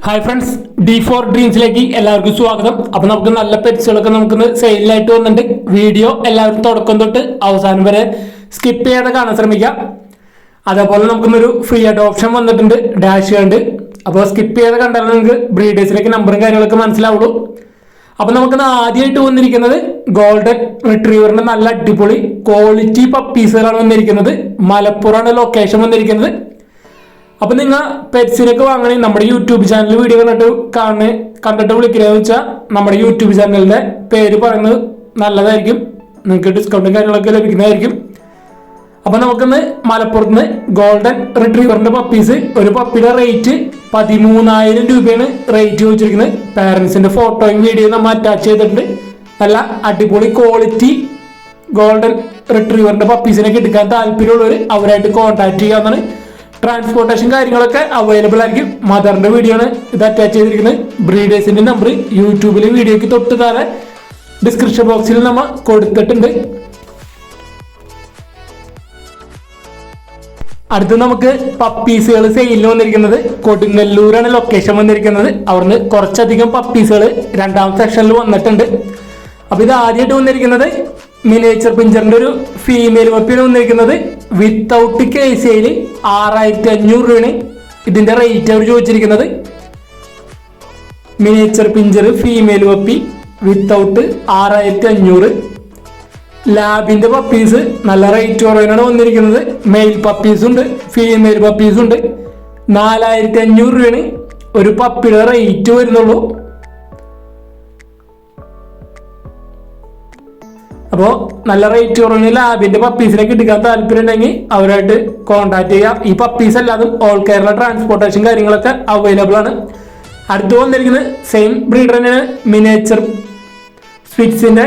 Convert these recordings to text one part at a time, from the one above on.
Hi friends D four ഡ്രീംസിലേക്ക് എല്ലാവർക്കും സ്വാഗതം. അപ്പൊ നമുക്ക് നല്ല പെറ്റ്സുകളൊക്കെ നമുക്ക് സെയിലായിട്ട് വന്നിട്ടുണ്ട്. വീഡിയോ എല്ലാവരും തുടക്കം തൊട്ട് അവസാനം വരെ സ്കിപ്പ് ചെയ്യാതെ കാണാൻ ശ്രമിക്കാം അതേപോലെ നമുക്കിന്നൊരു ഫ്രീ ഓപ്ഷൻ വന്നിട്ടുണ്ട്. ഡാഷ് കണ്ട്. അപ്പോൾ സ്കിപ്പ് ചെയ്യാതെ കണ്ടാൽ നിങ്ങൾക്ക് ബ്രീഡേഴ്സിലേക്ക് നമ്പറും കാര്യങ്ങളൊക്കെ മനസ്സിലാവുള്ളൂ. അപ്പൊ നമുക്ക് ആദ്യമായിട്ട് വന്നിരിക്കുന്നത് ഗോൾഡൻ റിട്രീവറിന്റെ നല്ല അടിപൊളി ക്വാളിറ്റി പപ്പീസുകളാണ് വന്നിരിക്കുന്നത്. മലപ്പുറമാണ് ലൊക്കേഷൻ വന്നിരിക്കുന്നത്. അപ്പൊ നിങ്ങൾ പെറ്റ്സിനൊക്കെ വാങ്ങണേ നമ്മുടെ യൂട്യൂബ് ചാനൽ വീഡിയോ കണ്ടിട്ട് കാണുന്ന കണ്ടിട്ട് വിളിക്കണമെന്ന് വെച്ചാൽ നമ്മുടെ യൂട്യൂബ് ചാനലിന്റെ പേര് പറയുന്നത് നല്ലതായിരിക്കും. നിങ്ങൾക്ക് ഡിസ്കൗണ്ടും കാര്യങ്ങളൊക്കെ ലഭിക്കുന്നതായിരിക്കും. അപ്പൊ നമുക്കിന്ന് മലപ്പുറത്ത് നിന്ന് ഗോൾഡൻ റിട്രീവറിന്റെ പപ്പീസ് ഒരു പപ്പിയുടെ റേറ്റ് പതിമൂന്നായിരം രൂപയാണ് റേറ്റ് ചോദിച്ചിരിക്കുന്നത്. പാരന്റ്സിന്റെ ഫോട്ടോയും വീഡിയോയും നമ്മൾ അറ്റാച്ച് ചെയ്തിട്ടുണ്ട്. നല്ല അടിപൊളി ക്വാളിറ്റി ഗോൾഡൻ റിട്രീവറിന്റെ പപ്പീസിനെ എടുക്കാൻ താല്പര്യമുള്ളവർ അവരായിട്ട് കോൺടാക്ട് ചെയ്യാവുന്നതാണ്. ട്രാൻസ്പോർട്ടേഷൻ കാര്യങ്ങളൊക്കെ അവൈലബിൾ ആയിരിക്കും. മദറിന്റെ വീഡിയോ ആണ് ഇത് അറ്റാച്ച് ചെയ്തിരിക്കുന്നത്. ബ്രീഡേഴ്സിന്റെ നമ്പർ യൂട്യൂബിലെ വീഡിയോക്ക് തൊട്ട് താഴെ ഡിസ്ക്രിപ്ഷൻ ബോക്സിൽ നമ്മൾ കൊടുത്തിട്ടുണ്ട്. അടുത്ത് നമുക്ക് പപ്പീസുകൾ സെയിലിന് വന്നിരിക്കുന്നത്. കൊടുങ്ങല്ലൂരാണ് ലൊക്കേഷൻ വന്നിരിക്കുന്നത്. അവിടുന്ന് കുറച്ചധികം പപ്പീസുകൾ രണ്ടാം സെക്ഷനിൽ വന്നിട്ടുണ്ട്. അപ്പൊ ഇത് ആദ്യമായിട്ട് വന്നിരിക്കുന്നത് മിനേച്ചർ പിഞ്ചറിന്റെ ഒരു ഫീമെയിൽ പപ്പിയാണ് വന്നിരിക്കുന്നത്. വിത്തൗട്ട് കേസിയിൽ ആറായിരത്തി അഞ്ഞൂറ് രൂപയാണ് ഇതിന്റെ റേറ്റ് അവർ ചോദിച്ചിരിക്കുന്നത്. Miniature pinscher female puppy without ആറായിരത്തി അഞ്ഞൂറ് ലാബിന്റെ പപ്പീസ് നല്ല റേറ്റ് കുറവിനാണ് വന്നിരിക്കുന്നത്. മെയിൽ പപ്പീസ് ഉണ്ട് ഫീമെയിൽ പപ്പീസ് ഉണ്ട്. നാലായിരത്തി അഞ്ഞൂറ് രൂപയാണ് ഒരു പപ്പിയുടെ റേറ്റ് വരുന്നുള്ളൂ. അപ്പോൾ നല്ല റേറ്റ് കുറവിന് ലാബിന്റെ പപ്പീസിനെ കിട്ടിക്കാൻ താല്പര്യം ഉണ്ടെങ്കിൽ അവരായിട്ട് കോൺടാക്ട് ചെയ്യാം. ഈ പപ്പീസ് അല്ലാതെ ഓൾ കേരള ട്രാൻസ്പോർട്ടേഷൻ കാര്യങ്ങളൊക്കെ അവൈലബിൾ ആണ്. അടുത്ത് വന്നിരിക്കുന്നത് സെയിം ബ്രീഡർ തന്നെയാണ് മിനേച്ചർ സ്പിറ്റ്സിന്റെ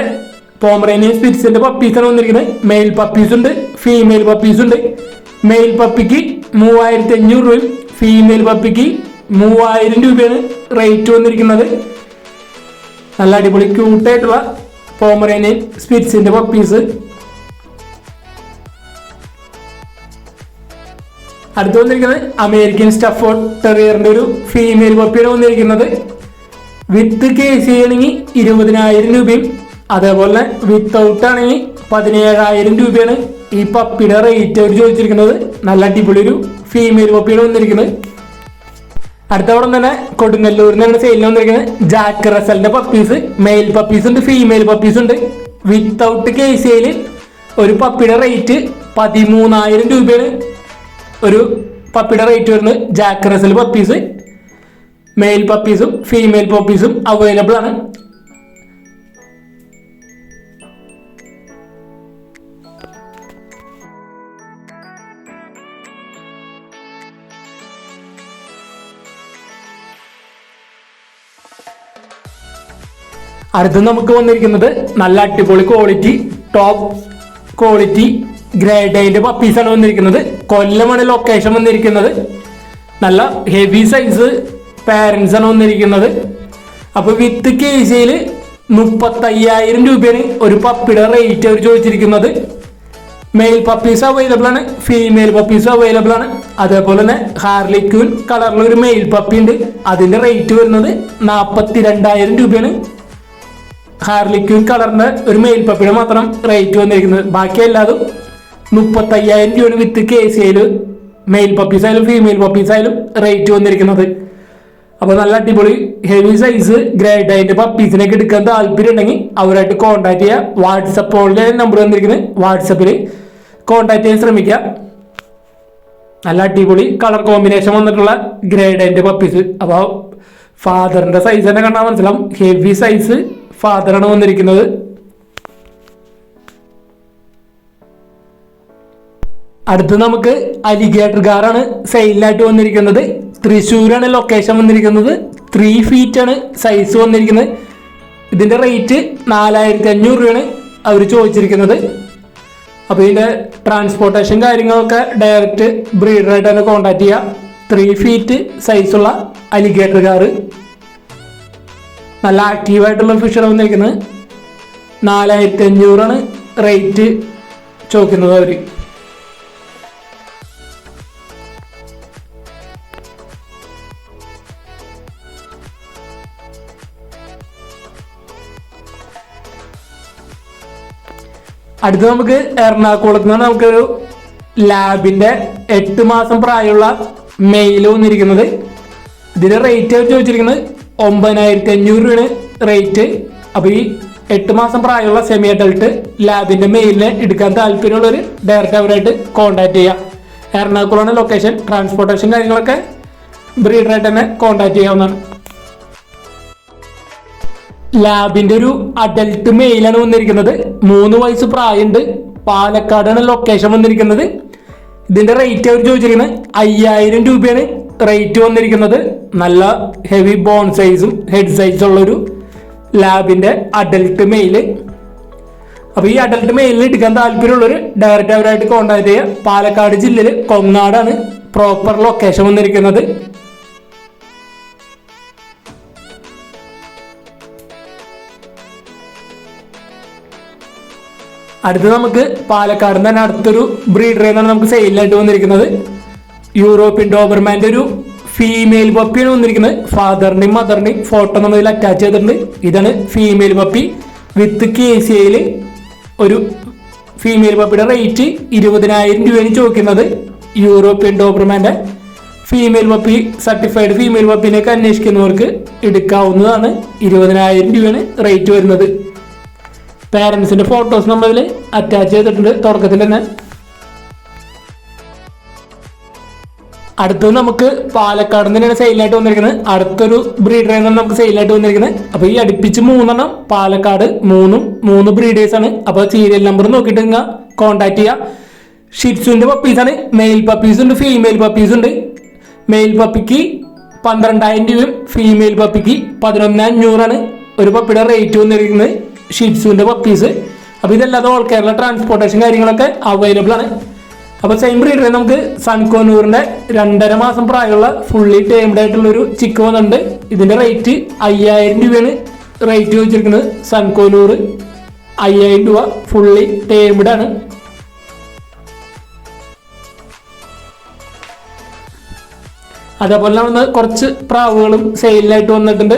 പോമറേനിയൻ സ്പിറ്റ്സിന്റെ പപ്പീസാണ് വന്നിരിക്കുന്നത്. മെയിൽ പപ്പീസ് ഉണ്ട് ഫീമെയിൽ പപ്പീസ് ഉണ്ട്. മെയിൽ പപ്പിക്ക് മൂവായിരത്തി അഞ്ഞൂറ് രൂപയും ഫീമെയിൽ പപ്പിക്ക് മൂവായിരം രൂപയാണ് റേറ്റ് വന്നിരിക്കുന്നത്. നല്ല അടിപൊളി ക്യൂട്ടായിട്ടുള്ള പോമറേനിയൻ സ്പിറ്റ്സിന്റെ പപ്പീസ് അടുത്ത് വന്നിരിക്കുന്നത് അമേരിക്കൻ സ്റ്റഫോർഡ് ടെറിയറിന്റെ ഒരു ഫീമെയിൽ പപ്പിയാണ് വന്നിരിക്കുന്നത്. വിത്ത് കേസ് ആണെങ്കിൽ ഇരുപതിനായിരം രൂപയും അതേപോലെ വിത്തൗട്ട് ആണെങ്കിൽ പതിനേഴായിരം രൂപയാണ് ഈ പപ്പിയുടെ റേറ്റ് അവർ ചോദിച്ചിരിക്കുന്നത്. നല്ല അടിപൊളി ഒരു ഫീമെയിൽ പപ്പിയാണ് വന്നിരിക്കുന്നത്. അടുത്തവിടെ തന്നെ കൊടുങ്ങല്ലൂരിൽ നിന്നാണ് സെയിലിന് വന്നിരിക്കുന്നത് ജാക്ക് റസലിന്റെ പപ്പീസ് മെയിൽ പപ്പീസ് ഉണ്ട് ഫീമെയിൽ പപ്പീസ് ഉണ്ട്. വിത്തൗട്ട് കെ സിയിൽ ഒരു പപ്പിയുടെ റേറ്റ് പതിമൂന്നായിരം രൂപയാണ്. ഒരു പപ്പിയുടെ റേറ്റ് വരുന്നത് ജാക്ക് റസൽ പപ്പീസ് മെയിൽ പപ്പീസും ഫീമെയിൽ പപ്പീസും അവൈലബിൾ ആണ്. അടുത്ത് നമുക്ക് വന്നിരിക്കുന്നത് നല്ല അടിപൊളി ക്വാളിറ്റി ടോപ്പ് ക്വാളിറ്റി ഗ്രേഡൈന്റെ പപ്പീസാണ് വന്നിരിക്കുന്നത്. കൊല്ലമാണ് ലൊക്കേഷൻ വന്നിരിക്കുന്നത്. നല്ല ഹെവി സൈസ് പാരൻസ് ആണ് വന്നിരിക്കുന്നത്. അപ്പോൾ വിത്ത് കെ ജിയിൽ മുപ്പത്തയ്യായിരം രൂപയാണ് ഒരു പപ്പിയുടെ റേറ്റ് അവർ ചോദിച്ചിരിക്കുന്നത്. മെയിൽ പപ്പീസ് അവൈലബിൾ ആണ് ഫീമെയിൽ പപ്പീസ് അവൈലബിൾ ആണ്. അതേപോലെ തന്നെ ഹാർലിക്യൂൻ കളറിലൊരു മെയിൽ പപ്പി ഉണ്ട്. അതിന്റെ റേറ്റ് വരുന്നത് നാൽപ്പത്തി രണ്ടായിരം രൂപയാണ്. ഹാർലിക്യൂൻ കളറിന്റെ ഒരു മെയിൽ പപ്പിയുടെ മാത്രം റേറ്റ് വന്നിരിക്കുന്നത്. ബാക്കി എല്ലാതും മുപ്പത്തയ്യായിരം രൂപയാണ് വിത്ത് കെ സി ഐയിൽ മെയിൽ പപ്പീസ് ആയാലും ഫീമെയിൽ പപ്പീസ് ആയാലും റേറ്റ് വന്നിരിക്കുന്നത്. അപ്പോൾ നല്ല അടിപൊളി ഹെവി സൈസ് ഗ്രേഡ് ആയിട്ട് പപ്പീസിനൊക്കെ എടുക്കാൻ താല്പര്യം ഉണ്ടെങ്കിൽ അവരായിട്ട് കോൺടാക്ട് ചെയ്യുക ഓൺലൈൻ നമ്പർ വന്നിരിക്കുന്നത്. വാട്സപ്പിൽ കോൺടാക്ട് ചെയ്യാൻ ശ്രമിക്കുക നല്ല അടിപൊളി കളർ കോമ്പിനേഷൻ വന്നിട്ടുള്ള ഗ്രേഡ് ആൻഡ് പപ്പീസ് അപ്പോൾ ഫാദറിന്റെ സൈസ് തന്നെ കണ്ടാൽ മനസ്സിലാവും. ഹെവി സൈസ് ഫാദറാണ് വന്നിരിക്കുന്നത്. അടുത്ത് നമുക്ക് അലിഗേറ്റർ കാറാണ് സെയിലായിട്ട് വന്നിരിക്കുന്നത്. തൃശ്ശൂരാണ് ലൊക്കേഷൻ വന്നിരിക്കുന്നത്. ത്രീ ഫീറ്റ് ആണ് സൈസ് വന്നിരിക്കുന്നത്. ഇതിന്റെ റേറ്റ് നാലായിരത്തി അഞ്ഞൂറ് രൂപയാണ് അവർ ചോദിച്ചിരിക്കുന്നത്. അപ്പോൾ ഇതിന്റെ ട്രാൻസ്പോർട്ടേഷൻ കാര്യങ്ങളൊക്കെ ഡയറക്റ്റ് ബ്രീഡറായിട്ട് തന്നെ കോൺടാക്ട് ചെയ്യുക. ത്രീ ഫീറ്റ് സൈസുള്ള അലിഗേറ്റർ കാറ് നല്ല ആക്റ്റീവായിട്ടുള്ള ഫിഷാണ് വന്നേക്കുന്നത്. നാലായിരത്തി അഞ്ഞൂറാണ് റേറ്റ് ചോദിക്കുന്നത് അവർ അടുത്ത് നമുക്ക് എറണാകുളത്ത് നിന്ന് നമുക്കൊരു ലാബിന്റെ എട്ട് മാസം പ്രായമുള്ള മെയിൽ വന്നിരിക്കുന്നത്. ഇതിന്റെ റേറ്റ് ചോദിച്ചിരിക്കുന്നത് ഒമ്പതിനായിരത്തി അഞ്ഞൂറ് രൂപയാണ് റേറ്റ് അപ്പൊ ഈ എട്ട് മാസം പ്രായമുള്ള സെമി അഡൾട്ട് ലാബിന്റെ മെയിലിനെ എടുക്കാൻ താല്പര്യമുള്ളവർ ഡയറക്റ്റ് അവരായിട്ട് കോൺടാക്ട് ചെയ്യാം. എറണാകുളമാണ് ലൊക്കേഷൻ ട്രാൻസ്പോർട്ടേഷൻ കാര്യങ്ങളൊക്കെ ബ്രീഡറായിട്ട് തന്നെ കോൺടാക്ട് ചെയ്യാവുന്നതാണ്. ലാബിന്റെ ഒരു അഡൽട്ട് മെയിലാണ് വന്നിരിക്കുന്നത്. മൂന്ന് വയസ്സ് പ്രായമുണ്ട്. പാലക്കാടാണ് ലൊക്കേഷൻ വന്നിരിക്കുന്നത്. ഇതിന്റെ റേറ്റ് അവർ ചോദിച്ചിരിക്കുന്നത് അയ്യായിരം രൂപയാണ്. റേറ്റ് വന്നിരിക്കുന്നത് നല്ല ഹെവി ബോൺ സൈസും ഹെഡ് സൈസും ഉള്ളൊരു ലാബിന്റെ അഡൽട്ട് മെയിൽ അപ്പോൾ ഈ അഡൽട്ട് മെയിലിൽ എടുക്കാൻ താല്പര്യമുള്ളവർ ഡയറക്റ്റ് അവരായിട്ട് കോൺടാക്ട് ചെയ്യുക പാലക്കാട് ജില്ലയിൽ കൊങ്ങാടാണ് പ്രോപ്പർ ലൊക്കേഷൻ വന്നിരിക്കുന്നത്. അടുത്ത് നമുക്ക് പാലക്കാട് തന്നെ അടുത്തൊരു എന്നാണ് നമുക്ക് സെയിലായിട്ട് വന്നിരിക്കുന്നത്. യൂറോപ്യൻ ഡോബർമാന്റെ ഒരു ഫീമെയിൽ പപ്പിയാണ് വന്നിരിക്കുന്നത്. ഫാദറിന്റെയും മദറിന്റെയും ഫോട്ടോ നമ്മൾ ഇതിൽ അറ്റാച്ച് ചെയ്തിട്ടുണ്ട്. ഇതാണ് female puppy with K C ഐയിൽ ഒരു ഫീമെയിൽ പപ്പിയുടെ റേറ്റ് ഇരുപതിനായിരം രൂപയാണ് ചോദിക്കുന്നത്. യൂറോപ്യൻ ഡോബർമാന്റെ ഫീമെയിൽ പപ്പി സർട്ടിഫൈഡ് ഫീമെയിൽ പപ്പിനെയൊക്കെ അന്വേഷിക്കുന്നവർക്ക് എടുക്കാവുന്നതാണ്. ഇരുപതിനായിരം രൂപയാണ് റേറ്റ് വരുന്നത്. പാരൻസിന്റെ ഫോട്ടോസ് നമ്മളിൽ അറ്റാച്ച് ചെയ്തിട്ടുണ്ട്. തുടക്കത്തിൽ തന്നെ അടുത്തത് നമുക്ക് പാലക്കാട് തന്നെയാണ് സെയിലായിട്ട് വന്നിരിക്കുന്നത്. അടുത്തൊരു ബ്രീഡർ എന്നാണ് നമുക്ക് സെയിലായിട്ട് വന്നിരിക്കുന്നത്. അപ്പൊ ഈ അടുപ്പിച്ച് മൂന്നെണ്ണം പാലക്കാട് മൂന്നും മൂന്ന് ബ്രീഡേഴ്സ് ആണ്. അപ്പൊ സീരിയൽ നമ്പർ നോക്കിയിട്ട് നിങ്ങൾ കോൺടാക്ട് ചെയ്യുക ഷിറ്റ്സുവിന്റെ പപ്പീസ് ആണ്. മെയിൽ പപ്പീസ് ഉണ്ട് ഫീമെയിൽ പപ്പീസ് ഉണ്ട്. മെയിൽ പപ്പിക്ക് പന്ത്രണ്ടായിരം രൂപയും ഫീമെയിൽ പപ്പിക്ക് പതിനൊന്ന് അഞ്ഞൂറാണ് ഒരു പപ്പിയുടെ റേറ്റ് വന്നിരിക്കുന്നത് ഷിറ്റ്സുവിന്റെ പപ്പീസ് അപ്പൊ ഇതല്ലാതെ ഓൾ കേരള ട്രാൻസ്പോർട്ടേഷൻ കാര്യങ്ങളൊക്കെ അവൈലബിൾ ആണ്. അപ്പൊ സെയിം ബ്രീഡറെ നമുക്ക് സൺകോനൂറിന്റെ രണ്ടര മാസം പ്രായമുള്ള ഫുള്ളി ടേംഡ് ആയിട്ടുള്ള ഒരു ചിക്ക് വന്നിട്ടുണ്ട്. ഇതിന്റെ റേറ്റ് അയ്യായിരം രൂപയാണ് റേറ്റ് ചോദിച്ചിരിക്കുന്നത്. സൺകോനൂർ അയ്യായിരം രൂപ ഫുള്ളി ടേംഡ് ആണ്. അതേപോലെ വന്ന കുറച്ച് പ്രാവുകളും സെയിലായിട്ട് വന്നിട്ടുണ്ട്.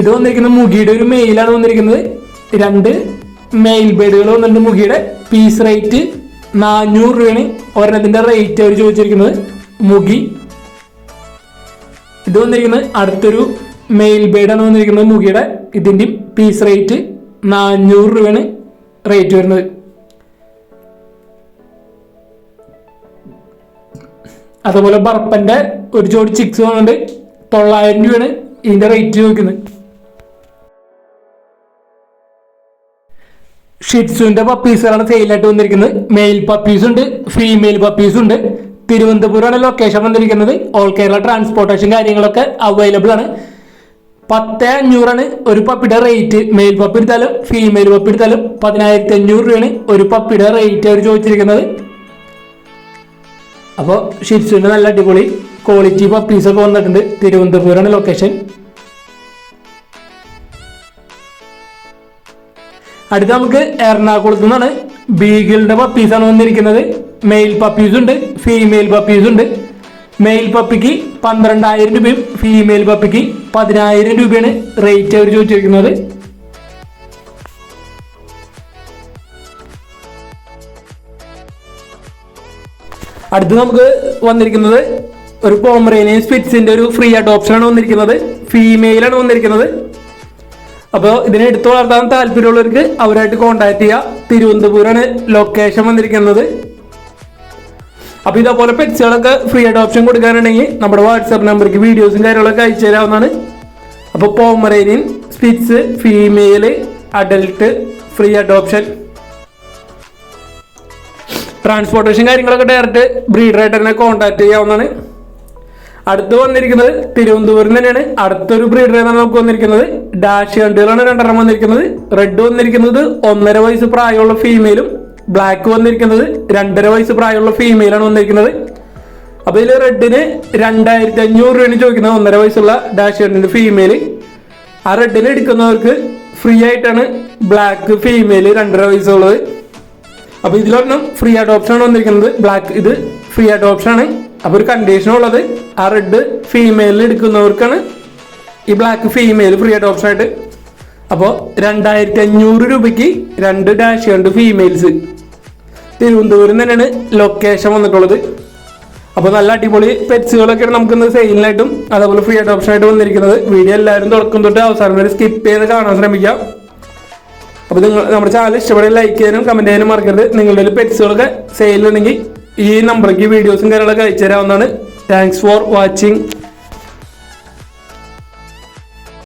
ഇത് വന്നിരിക്കുന്നത് മുഖിയുടെ ഒരു മെയിലാണ് വന്നിരിക്കുന്നത്. രണ്ട് മെയിൽ ബേഡുകൾ വന്നിട്ടുണ്ട് മുഖിയുടെ. പീസ് റേറ്റ് നാനൂറ് രൂപയാണ് ഒരെണ്ണത്തിന്റെ റേറ്റ് അവർ ചോദിച്ചിരിക്കുന്നത്. മുഗി. ഇത് വന്നിരിക്കുന്നത് അടുത്തൊരു മെയിൽ ബേഡാണ് വന്നിരിക്കുന്നത് മുഗിയുടെ. ഇതിന്റെയും പീസ് റേറ്റ് നാനൂറ് രൂപയാണ് റേറ്റ് വരുന്നത്. അതുപോലെ ബർപ്പന്റെ ഒരു ജോഡി ചിക്സ് വന്നിട്ട് തൊള്ളായിരം രൂപയാണ് ഇതിന്റെ റേറ്റ് ചോദിക്കുന്നത്. ഷിറ്റ്സുവിന്റെ പപ്പീസുകളാണ് സെയിലായിട്ട് വന്നിരിക്കുന്നത്. മെയിൽ പപ്പീസ് ഉണ്ട് ഫീമെയിൽ പപ്പീസ് ഉണ്ട്. തിരുവനന്തപുരമാണ് ലൊക്കേഷൻ വന്നിരിക്കുന്നത്. ഓൾ കേരള ട്രാൻസ്പോർട്ടേഷൻ കാര്യങ്ങളൊക്കെ അവൈലബിൾ ആണ്. പത്ത് അഞ്ഞൂറാണ് ഒരു പപ്പിയുടെ റേറ്റ് മെയിൽ പപ്പി എടുത്താലും ഫീമെയിൽ പപ്പി എടുത്താലും പതിനായിരത്തി അഞ്ഞൂറ് രൂപയാണ് ഒരു പപ്പിയുടെ റേറ്റ് അവർ ചോദിച്ചിരിക്കുന്നത്. അപ്പോൾ ഷിറ്റ്സുവിന്റെ നല്ല അടിപൊളി ക്വാളിറ്റി പപ്പീസൊക്കെ വന്നിട്ടുണ്ട്. തിരുവനന്തപുരമാണ് ലൊക്കേഷൻ അടുത്ത നമുക്ക് എറണാകുളത്ത് നിന്നാണ് ബീഗിളിന്റെ പപ്പീസാണ് വന്നിരിക്കുന്നത്. മെയിൽ പപ്പീസ് ഉണ്ട് ഫീമെയിൽ പപ്പീസ് ഉണ്ട്. മെയിൽ പപ്പിക്ക് പന്ത്രണ്ടായിരം രൂപയും ഫീമെയിൽ പപ്പിക്ക് പതിനായിരം രൂപയാണ് റേറ്റ് അവർ ചോദിച്ചിരിക്കുന്നത്. അടുത്ത് നമുക്ക് വന്നിരിക്കുന്നത് ഒരു പോമറേനിയൻ സ്പിറ്റ്സിന്റെ ഒരു ഫ്രീ അഡോപ്ഷൻ ആണ് വന്നിരിക്കുന്നത്. ഫീമെയിൽ ആണ് വന്നിരിക്കുന്നത്. അപ്പോൾ ഇതിനെ എടുത്തു വളർത്താൻ താല്പര്യമുള്ളവർക്ക് അവരായിട്ട് കോൺടാക്ട് ചെയ്യുക തിരുവനന്തപുരമാണ് ലൊക്കേഷൻ വന്നിരിക്കുന്നത്. അപ്പോൾ ഇതേപോലെ പെറ്റ്സുകളൊക്കെ ഫ്രീ ആയിട്ട് ഓപ്ഷൻ കൊടുക്കാനുണ്ടെങ്കിൽ നമ്മുടെ വാട്സാപ്പ് നമ്പർക്ക് വീഡിയോസും കാര്യങ്ങളൊക്കെ അയച്ചു തരാവുന്നതാണ്. അപ്പോൾ Pomeranian spitz female adult free adoption transportation കാര്യങ്ങളൊക്കെ ഡയറക്റ്റ് ബ്രീഡറായിട്ട് തന്നെ കോൺടാക്ട് ചെയ്യാവുന്നതാണ്. അടുത്ത് വന്നിരിക്കുന്നത് തിരുവനന്തപുരം തന്നെയാണ്. അടുത്തൊരു ബ്രീഡർ ഏതാണ് നമുക്ക് വന്നിരിക്കുന്നത്? ഡാഷ് കണ്ടുകളാണ് രണ്ടെണ്ണം വന്നിരിക്കുന്നത്. റെഡ് വന്നിരിക്കുന്നത് ഒന്നര വയസ്സ് പ്രായമുള്ള ഫീമെയിലും ബ്ലാക്ക് വന്നിരിക്കുന്നത് രണ്ടര വയസ്സ് പ്രായമുള്ള ഫീമെയിലാണ് വന്നിരിക്കുന്നത്. അപ്പൊ ഇതിൽ റെഡിന് രണ്ടായിരത്തി അഞ്ഞൂറ് രൂപയാണ് ചോദിക്കുന്നത് ഒന്നര വയസ്സുള്ള ഡാഷ് കണ്ടിന്റെ ഫീമെയിൽ ആ റെഡിന് എടുക്കുന്നവർക്ക് ഫ്രീ ആയിട്ടാണ് ബ്ലാക്ക് ഫീമെയിൽ രണ്ടര വയസ്സുള്ളത്. അപ്പൊ ഇതിലൊന്നും ഫ്രീ അഡോപ്ഷൻ ആണ് വന്നിരിക്കുന്നത്. ബ്ലാക്ക് ഇത് ഫ്രീ അഡോപ്ഷൻ ആണ്. അപ്പൊ ഒരു കണ്ടീഷൻ ഉള്ളത് ആ റെഡ് ഫീമെയിലിൽ എടുക്കുന്നവർക്കാണ് ഈ ബ്ലാക്ക് ഫീമെയിൽ ഫ്രീ ആയിട്ട് ഓപ്ഷൻ ആയിട്ട്. അപ്പോൾ രണ്ടായിരത്തി അഞ്ഞൂറ് രൂപയ്ക്ക് രണ്ട് ഡാഷ് രണ്ട് ഫീമെയിൽസ് തിരുവനന്തപുരം തന്നെയാണ് ലൊക്കേഷൻ വന്നിട്ടുള്ളത്. അപ്പോൾ നല്ല അടിപൊളി പെറ്റ്സുകളൊക്കെയാണ് നമുക്കിന്ന് സെയിലിനായിട്ടും അതേപോലെ ഫ്രീ ആയിട്ട് ഓപ്ഷൻ ആയിട്ട് വന്നിരിക്കുന്നത്. വീഡിയോ എല്ലാവരും തുടക്കം തൊട്ട് അവസാനം വരെ സ്കിപ്പ് ചെയ്ത് കാണാൻ ശ്രമിക്കാം അപ്പോൾ നിങ്ങൾ നമ്മുടെ ചാനൽ ഇഷ്ടപ്പെടുക ലൈക്ക് ചെയ്യാനും കമന്റ് ചെയ്യാനും മറക്കരുത്. നിങ്ങളുടെ പെറ്റ്സുകളൊക്കെ സെയിലുണ്ടെങ്കിൽ ഈ നമ്പറേക്ക് വീഡിയോസും കാര്യങ്ങളൊക്കെ അയച്ചു തരാവുന്നതാണ് താങ്ക്സ് ഫോർ വാച്ചിങ്